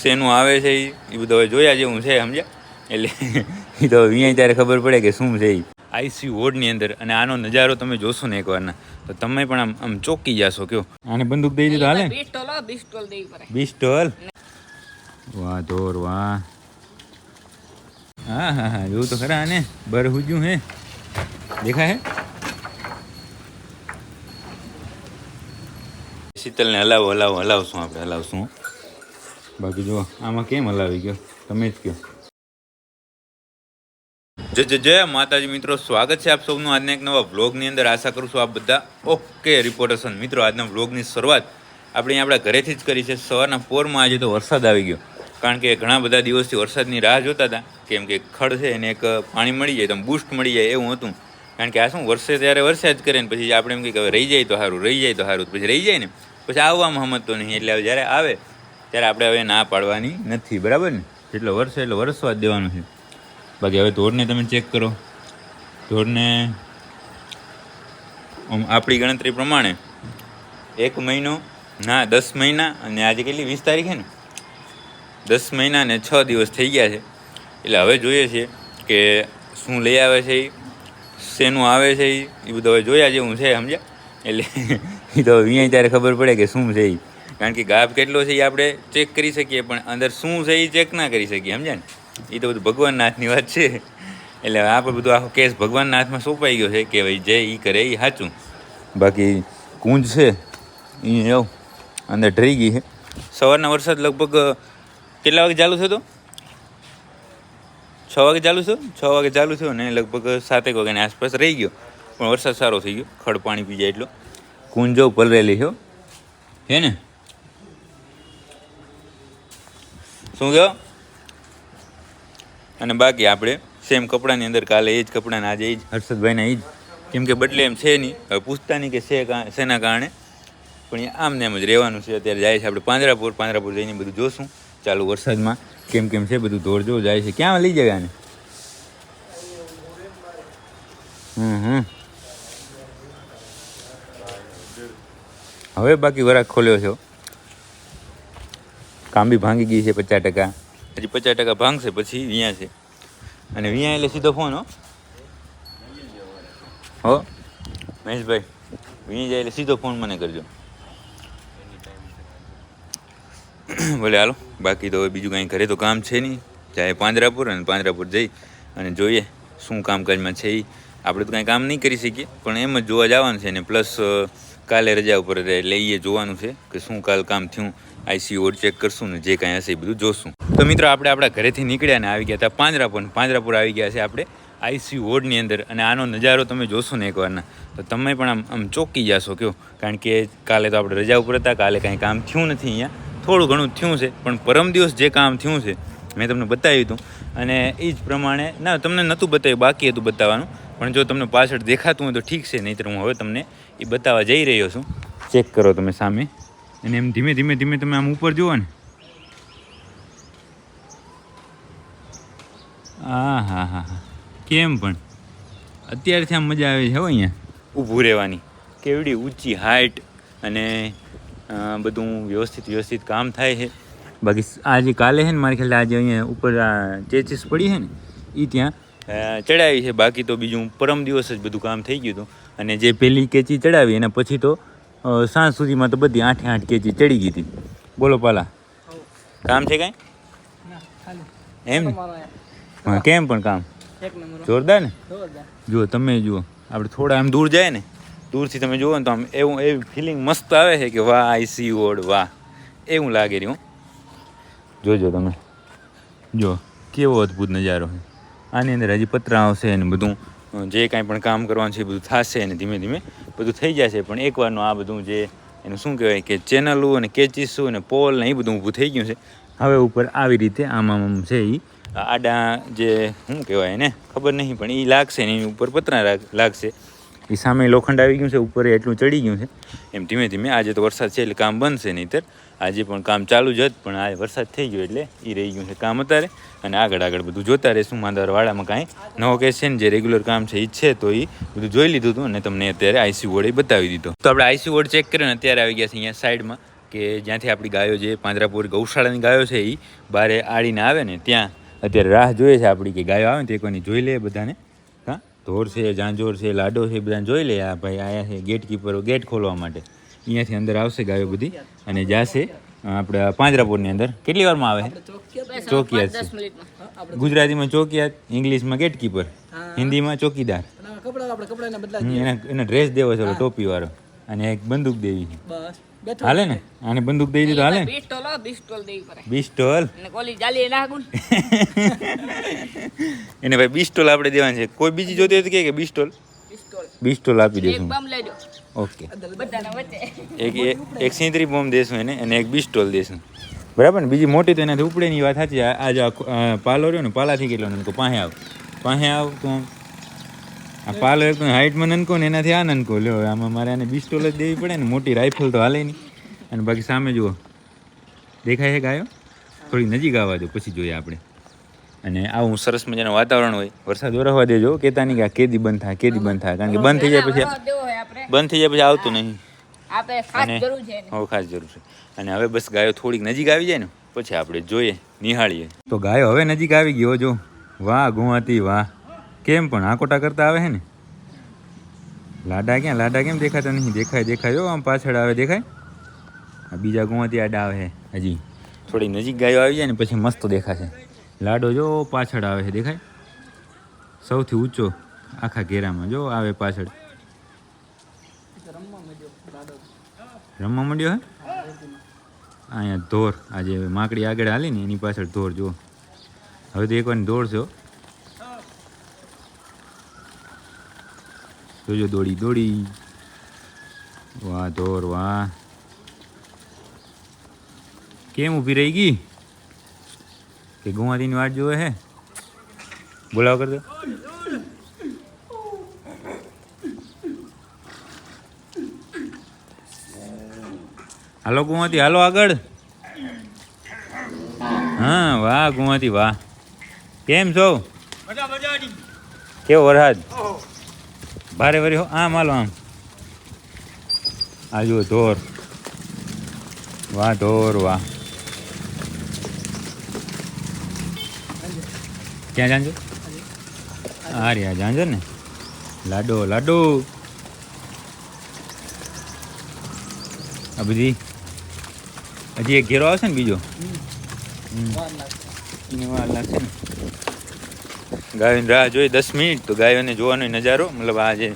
શેનું આવે છે એ બધું હવે જોયા જેવું છે સમજ્યા? એટલે એ તો અહીંયા ત્યારે ખબર પડે કે શું છે એ આઈસી વોર્ડની અંદર અને આનો નજારો તમે જોશો ને એકવારના તો તમે પણ આમ આમ ચોકી જશો કયો? આને બંદૂક દઈ દીધો હાલે? બીસ ટોલ વાહ ધોર વાહ. હા હા હા જોવું તો ખરા આને બર હુજ્યું હે. દેખાય હે? શીતલને હલાવો હલાવો હલાવશું આપણે હલાવશું બાકી જુઓ, આમાં કેમ હલાવી ગયો? તમે જ કહો. જય જય જય. માતાજી મિત્રો, સ્વાગત છે આપ સૌનું આજના એક નવા વ્લોગની અંદર. આશા કરું છું આપ બધા ઓકે રિપોર્ટર્સન મિત્રો, આજના વ્લોગની શરૂઆત આપણે આપણા ઘરેથી જ કરી છે. સવારના પોરમાં આજે તો વરસાદ આવી ગયો. કારણ કે ઘણા બધા દિવસથી વરસાદની રાહ જોતા હતા. કેમ કે ખડ છે એને એક પાણી મળી જાય તો બૂસ્ટ મળી જાય એવું હતું. કારણ કે આ શું વર્ષે ત્યારે વરસાદ કરે ને પછી આપણે એમ કહીએ કે હવે રહી જાય તો સારું, રહી જાય તો સારું. પછી રહી જાય ને, પછી આવવામાં તો નહીં. એટલે જ્યારે આવે ત્યારે આપણે હવે ના પાડવાની નથી, બરાબર ને? જેટલો વરસે એટલો વરસવા જ દેવાનું છે. બાકી હવે ધોરને તમે ચેક કરો. ધોરને આપણી ગણતરી પ્રમાણે એક મહિનો, ના, દસ મહિના અને આજે કેટલી? વીસ તારીખે ને? દસ મહિના ને છ દિવસ થઈ ગયા છે. એટલે હવે જોઈએ છે કે શું લઈ આવે છે એ શેનું આવે છે એ બધું હવે જોયા જેવું છે, સમજ્યા? એટલે એ તો અહીંયા ત્યારે ખબર પડે કે શું છે એ કારણ કે ગાભ કેટલો છે એ આપણે ચેક કરી શકીએ, પણ અંદર શું છે એ ચેક ના કરી શકીએ, સમજ્યા ને? એ તો બધું ભગવાનના હાથની વાત છે. એટલે આપણે બધું આખો કેસ ભગવાનના હાથમાં સોંપાઈ ગયો છે કે ભાઈ જે એ કરે એ સાચું. બાકી કુંજ છે એ એવું અંદર ઢરી ગઈ છે. સવારના વરસાદ લગભગ કેટલા વાગે ચાલુ થયો તો? છ વાગે ચાલુ થયો? છ વાગે ચાલુ થયો ને લગભગ સાતેક વાગ્યાની આસપાસ રહી ગયો. પણ વરસાદ સારો થઈ ગયો, ખડ પાણી પી જાય એટલો. કુંજો પલરેલી છે. હે ને? શું કહો અને બાકી આપણે સેમ કપડાની અંદર કાલે એ જ કપડાને આજે એ જ, હર્ષદભાઈના એ જ. કેમ કે બદલે એમ છે નહીં, હવે પૂછતા નહીં કે છે શેના કારણે? પણ આમ ને એમ જ રહેવાનું છે. અત્યારે જાય છે આપણે પાંજરાપુર પાંજરાપુર જઈને બધું જોશું. ચાલુ વરસાદમાં કેમ કેમ છે બધું ધોર જો, જાય છે. ક્યાં લઈ જાય આને? હમ હમ. હવે બાકી વરાક ખોલ્યો છે કામ બી ભાંગી ગઈ છે પચાસ ટકા. હજી પચાસ ટકા ભાંગશે, પછી વિયા છે. અને વિયા એટલે સીધો ફોન, હો. હો. મહેશભાઈ, વિયા જાય એટલે સીધો ફોન મને કરજો. ભલે હાલો, બાકી તો હવે બીજું કાંઈ ઘરે તો કામ છે નહીં. જાય પાંજરાપુર અને પાંજરાપુર જઈ અને જોઈએ શું કામકાજમાં છે એ આપણે તો કાંઈ કામ નહીં કરી શકીએ, પણ એમ જ જોવા જવાનું છે ને. પ્લસ કાલે રજા ઉપર એટલે એ જોવાનું છે કે શું કાલ કામ થયું. આઈસીયુ ચેક કરશું ને જે કાંઈ હશે એ બધું જોશું. તો મિત્રો આપણે આપણા ઘરેથી નીકળ્યા ને આવી ગયા હતા પાંજરાપુર પાંજરાપુર આવી ગયા છે આપણે આઈસી વોર્ડની અંદર. અને આનો નજારો તમે જોશો ને એકવારના તો તમે પણ આમ આમ ચોંકી જશો કયો કારણ કે કાલે તો આપણે રજા ઉપર હતા, કાલે કાંઈ કામ થયું નથી અહીંયા. થોડું ઘણું થયું છે, પણ પરમ દિવસ જે કામ થયું છે, મેં તમને બતાવ્યું હતું. અને એ જ પ્રમાણે ના, તમને નહોતું બતાવ્યું, બાકી હતું બતાવવાનું. પણ જો તમને પાછળ દેખાતું હોય તો ઠીક છે, નહીંતર હું હવે તમને એ બતાવવા જઈ રહ્યો છું. ચેક કરો તમે સામે. અને એમ ધીમે ધીમે ધીમે તમે આમ ઉપર જુઓ ને. આ હા હા. હા કેમ પણ? અત્યારથી આમ મજા આવે છે હો અહીંયા. ઊભું રહેવાની. કેવડી ઊંચી હાઇટ અને બધું વ્યવસ્થિત વ્યવસ્થિત કામ થાય છે. બાકી આજે કાલે છે ને, મારે ખ્યાલ આજે અહીંયા ઉપર ચેચીસ પડી છે ને એ ત્યાં ચડાવી છે. બાકી તો બીજું પરમ દિવસ જ બધું કામ થઈ ગયું હતું. અને જે પેલી કેચી ચડાવી એના પછી તો સાંજ સુધીમાં તો બધી આઠે આઠ કેચી ચડી ગઈ હતી. બોલો પાલા. કામ છે કાંઈ? એમ. હા, કેમ પણ કામ? જોરદાર ને? જુઓ તમે જુઓ. આપણે થોડા આમ દૂર જાય ને દૂરથી તમે જુઓ ને તો આમ એવું એવી ફિલિંગ મસ્ત આવે છે કે વાહ આઈ સી ઓડ વાહ. એવું લાગે રહ્યું જોજો તમે. જો કેવો અદ્ભુત નજારો છે. આની અંદર હજી પત્ર આવશે ને બધું જે કાંઈ પણ કામ કરવાનું છે એ બધું થશે ને ધીમે ધીમે બધું થઈ જશે. પણ એકવારનું આ બધું જે એનું શું કહેવાય કે ચેનલો અને કેચીસું અને પોલ ને એ બધું ઊભું થઈ ગયું છે. હવે ઉપર આવી રીતે આમ આમ છે એ આડા જે શું કહેવાય એને ખબર નહીં, પણ એ લાગશે ને એની ઉપર પતરા લાગશે. એ સામે લોખંડ આવી ગયું છે, ઉપર એટલું ચડી ગયું છે. એમ ધીમે ધીમે આજે તો વરસાદ છે એટલે કામ બનશે નહીંતર. આજે પણ કામ ચાલુ જ હતું, પણ આ વરસાદ થઈ ગયો એટલે એ રહી ગયું છે કામ અત્યારે. અને આગળ આગળ બધું જોતા રહેશું વાડામાં કાંઈ નવો કેસ છે ને જે રેગ્યુલર કામ છે એ છે, તો એ બધું જોઈ લીધું હતું અને તમને અત્યારે આઈસી વોર્ડ એ બતાવી દીધો. તો આપણે આઈસી વોર્ડ ચેક કરીને અત્યારે આવી ગયા છે અહીંયા સાઈડમાં, કે જ્યાંથી આપણી ગાયો જે પાંજરાપુર ગૌશાળાની ગાયો છે એ બારે આડીને આવે ને ત્યાં અત્યારે રાહ જોઈએ છે આપણી કે ગાયો આવે ને તે કોઈની જોઈ લે બધાને. ઢોર છે જાંજોર છે લાડો છે બધા જોઈ લે. આ ભાઈ આયા છે ગેટ કીપરો ગેટ ખોલવા માટે. અહીંયાથી અંદર આવશે ગાયો બધી અને જાશે આપણે પાંજરાપુરની અંદર. કેટલી વારમાં આવે ચોકિયાત છે. ગુજરાતીમાં ચોકિયાત ઇંગ્લિશમાં ગેટ કીપર હિન્દીમાં ચોકીદાર. એના એનો ડ્રેસ દેવો છે ટોપી વાળો. અને એક બંદૂક દેવી છે. હાલે ને? આને બંદૂક દઈ દીધો હાલે પિસ્ટોલ હો, પિસ્ટોલ દેવી પડે. બિસ્ટોલ અને કોલી જાલી નાખું. એને ભાઈ બિસ્ટોલ આપણે દેવાની છે. કોઈ બીજી જોતી હોય તો કે બિસ્ટોલ પિસ્ટોલ બિસ્ટોલ આપી એક દઈશું બમ લઈ દો ઓકે. એક એક સિંદરી બોમ્બ દેશું એને અને એક બિસ્ટોલ દેશું. બરાબર ને? બીજી મોટી તો એનાથી ઉપડે ની વાત સાચી આ જો પાલો રહ્યો ને પાલાથી કેટલો ને? પાસે આવ. પાસે આવ તો. આ પાર્લર તો હાઇટમાં નનકો ને એનાથી આ નનકો. લ્યો આમાં મારે આને બિસ્ટોલ જ દેવી પડે ને મોટી રાઇફલ તો હાલે નહીં. અને બાકી સામે જુઓ. દેખાય છે ગાયો? થોડી નજીક આવવા દો પછી જોઈએ આપણે. અને આવું સરસ મજાનું વાતાવરણ હોય. વરસાદ વરસવા દેજો કેતા નહીં કે આ કેદી બંધ થાય કેદી બંધ થાય. કારણ કે બંધ થઈ જાય પછી બંધ થઈ જાય પછી આવતું નહીં. અને- હવે ખાસ જરૂર છે. અને હવે બસ ગાયો થોડીક નજીક આવી જાય ને પછી આપણે જોઈએ નિહાળીએ. તો ગાયો હવે નજીક આવી ગયો જો. વાહ ગુવાતી વાહ. કેમ પણ આકોટા કરતા આવે છે ને? લાડા ક્યાં, લાડા કેમ દેખાતા નહીં? દેખાય દેખાય જો આમ પાછળ આવે, દેખાય? આ બીજા ગુવાતી આડા આવે છે હજી. થોડી નજીક ગાયો આવી જાય ને, પછી મસ્ત દેખાશે. લાડો જો પાછળ આવે છે દેખાય? સૌથી ઊંચો, આખા ઘેરામાં, જો આવે પાછળ. રમવા માંડ્યો હે? અહીંયા ધોર આજે માકડી આગળ હાલી ને એની પાછળ ધોર જો હવે તો એકવાર દોડ છે હો. જોજો દોડી દોડી. વાહ ધોર વાહ. કેમ ઊભી રહી ગઈ? કે ગુવાતીની વાટ જોવે હે? બોલાવ કર દો હાલો ગુવાતી હાલો આગળ. હા વાહ ગુવાતી વાહ. કેમ છો? કેવો વરસાદ? ભારે વરી હો આમ હાલો આમ. આ જુઓ ધોર વાહ ધોર વાહ. ક્યાં જાણજો આ રહ્યા જાણજો ને? લાડો લાડો. આ બધી? હજી એક ઘેરો આવશે ને બીજો? વાર લાગશે ને. ગાયોની રાહ જોઈ દસ મિનિટ તો ગાયોને જોવાનો નજારો, મતલબ આ જે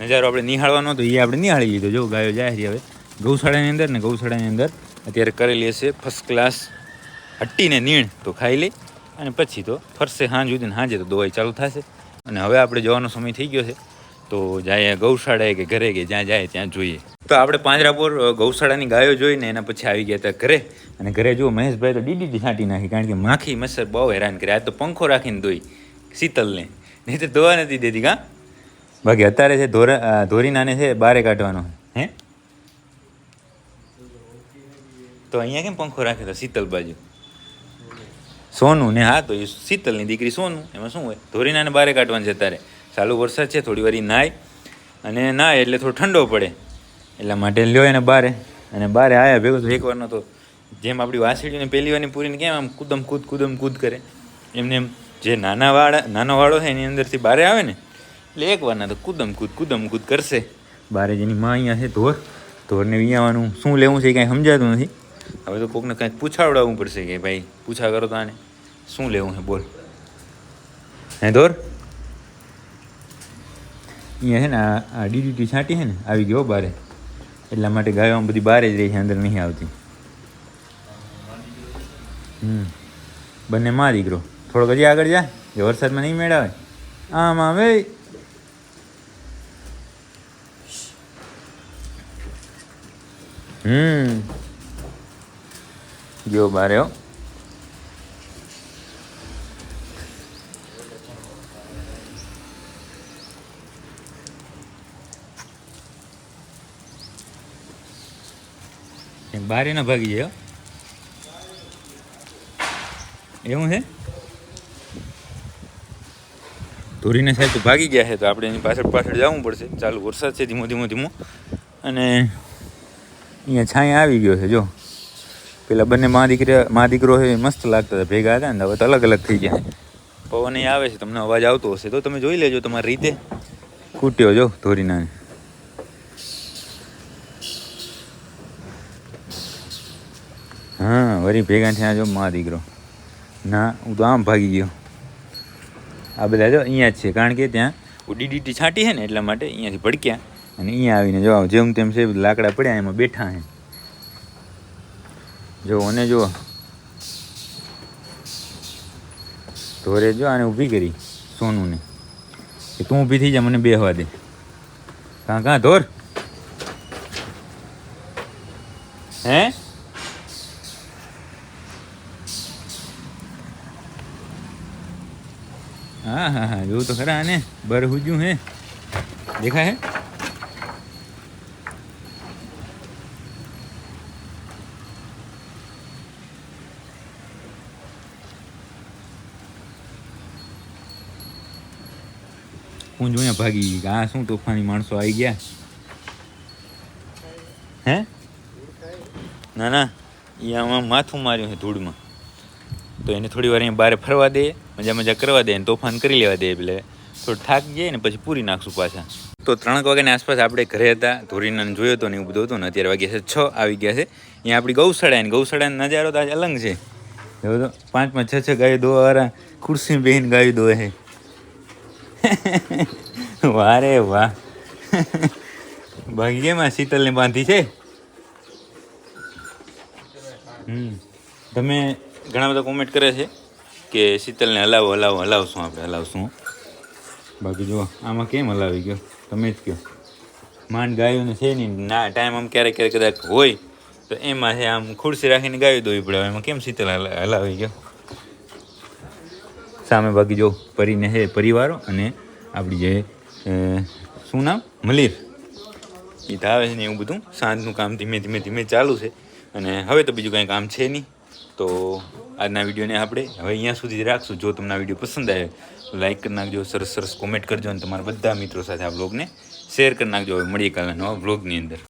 નજારો આપણે નિહાળવાનો હતો, એ આપણે નિહાળી લીધો. જો, ગાયો જાય છે હવે ગૌશાળાની અંદર ને ગૌશાળાની અંદર અત્યારે કરેલી હશે ફર્સ્ટ ક્લાસ હટ્ટીને નીણ તો ખાઈ લે અને પછી તો ફરશે સાંજ સુધી સાંજે તો દવાઈ ચાલુ થશે. અને હવે આપણે જવાનો સમય થઈ ગયો છે, તો જાય ગૌશાળાએ કે ઘરે કે જ્યાં જાય ત્યાં જોઈએ. તો આપણે પાંજરાપુર ગૌશાળાની ગાયો જોઈને એના પછી આવી ગયા હતા ઘરે. અને ઘરે જુઓ મહેશભાઈ તો ડીડી છાંટી નાખી, કારણ કે માખી મચ્છર બહુ હેરાન કરે. આ તો પંખો રાખીને દોઈ શીતલને. નહીં તો ધોવા નથી દેતી કાં? બાકી અત્યારે છે ધોરા ધોરીનાને છે બારે કાઢવાનો. હે? તો અહીંયા કેમ પંખો રાખ્યો તો શીતલ બાજુ? સોનું ને હા, તો એ શીતલની દીકરી સોનું, એમાં શું હોય? ધોરીનાને બારે કાઢવાનું છે અત્યારે. ચાલુ વરસાદ છે, થોડી વાર નાય, અને નાય એટલે થોડો ઠંડો પડે. એટલા માટે લ્યો એને બારે, અને બારે આયા ભેગો તો એકવારનો તો, જેમ આપણી વાસળીઓને પહેલી વારની પૂરીને કેમ આમ કૂદમ કૂદ કૂદમ કૂદ કરે, એમને એમ જે નાના વાળા નાનો વાળો છે, એની અંદરથી બારે આવે ને, એટલે એકવારના તો કુદમ કૂદ કુદમ કૂદ કરશે. બારે જેની માં અહીંયા છે, ધોર. ધોરને વિયાવાનું શું લેવું છે કાંઈ સમજાતું નથી. હવે તો કોકને કાંઈક પૂછાવડાવવું પડશે કે ભાઈ, પૂછા કરો તો આને. શું લેવું છે, બોલ. હે, ધોર. અહીંયા છે ને આ ડીડીટી છાંટી છે ને, આવી ગયો બારે. એટલા માટે ગાયો બધી બારે જ રહી છે, અંદર નહીં આવતી. હમ. બંને માં દીકરો. થોડોક હજી આગળ જા. જો વરસાદમાં નહીં મેળાવે આમ આવે હમ. ગયો બારે બારે ના ભાગી જાય. એવું છે? ધોરીને સાહેબ તો ભાગી ગયા છે, તો આપણે એની પાછળ પાછળ જવું પડશે. ચાલુ વરસાદ છે ધીમો ધીમો ધીમો. અને અહીંયા છાંય આવી ગયો છે, જો. પેલા બંને મા દીકરા, મા દીકરો છે, એ મસ્ત લાગતા હતા, ભેગા હતા ને, હવે અલગ અલગ થઈ ગયા. પવન અહીં આવે છે, તમને અવાજ આવતો હશે, તો તમે જોઈ લેજો તમારી રીતે. કૂટ્યો જો, ધોરીના. હા વરી ભેગા થયા જો મા દીકરો. ના, હું તો આમ ભાગી ગયો. આ બધા જો અહીંયા જ છે. કારણ કે ત્યાં ડીડીટી છાંટી છે ને, એટલા માટે અહીંયાથી ભડક્યા. અને અહીંયા આવીને જો જેમ તેમ છે, લાકડા પડ્યા એમાં બેઠા છે. જો અને જો ધોરે જો આને ઊભી કરી સોનુને. કે તું ઊભી થઈ જા, મને બેહવા દે. કાં કાં, ધોર હે જોવું તો ખરા આને બર હુજ્યું હે? દેખાય હે? હું જોયા ભાગી આ શું તોફાની માણસો આવી ગયા? હે? ના ના એ આમાં માથું માર્યું છે ધૂળમાં. તો એને થોડી વાર અહીંયા બહાર ફરવા દે. મજા મજા કરવા દે ને તોફાન કરી લેવા દે એટલે. થોડું થાક જાય ને પછી પૂરી નાખશું પાછા. તો ત્રણ વાગ્યાની આસપાસ આપણે ઘરે હતા ધોરીને જોયો હતો ને એવું બધું હતું ને અત્યારે વાગ્યા છે છ, આવી ગયા છે. અહીંયા આપણી ગૌશાળા ને ગૌશાળાનો નજારો તો આજે અલગ છે. એવો તો પાંચમાં છ છ ગાયો દોવાળા ખુરશી બેહીને ગાયો દોવે છે. વાહ રે વાહ. ભાગ્યમાં શીતલને બાંધી છે? હમ. તમે ઘણા બધા કોમેન્ટ કરે છે. કે શીતલને હલાવો હલાવો, હલાવશું આપણે, હલાવશું. બાકી જુઓ, આમાં કેમ હલાવી ગયો? તમે જ કહો. માંડ ગાયું છે નહીં, ના ટાઈમ આમ ક્યારેક ક્યારેક કદાચ હોય, તો એમાં છે, આમ ખુરશી રાખીને ગાયું દોવી પડે. એમાં કેમ શીતલ હલા- હલાવી ગયો? સામે બાકી જો પરીને છે, પરિવારો અને આપણી જે શું નામ? મલીર. એ આવે છે ને એવું બધું. સાંજનું કામ ધીમે ધીમે ધીમે ચાલુ છે. અને હવે તો બીજું કાંઈ કામ છે નહીં. તો આજના વિડીયોને આપણે હવે અહીંયા સુધી રાખશું. જો તમને આ વીડિયો પસંદ આવે, તો લાઈક કરી નાખજો, સરસ સરસ કોમેન્ટ કરજો અને તમારા બધા મિત્રો સાથે આ બ્લોગને શેર કરી નાખજો. હવે મળીએ કાલના નવા બ્લોગની અંદર.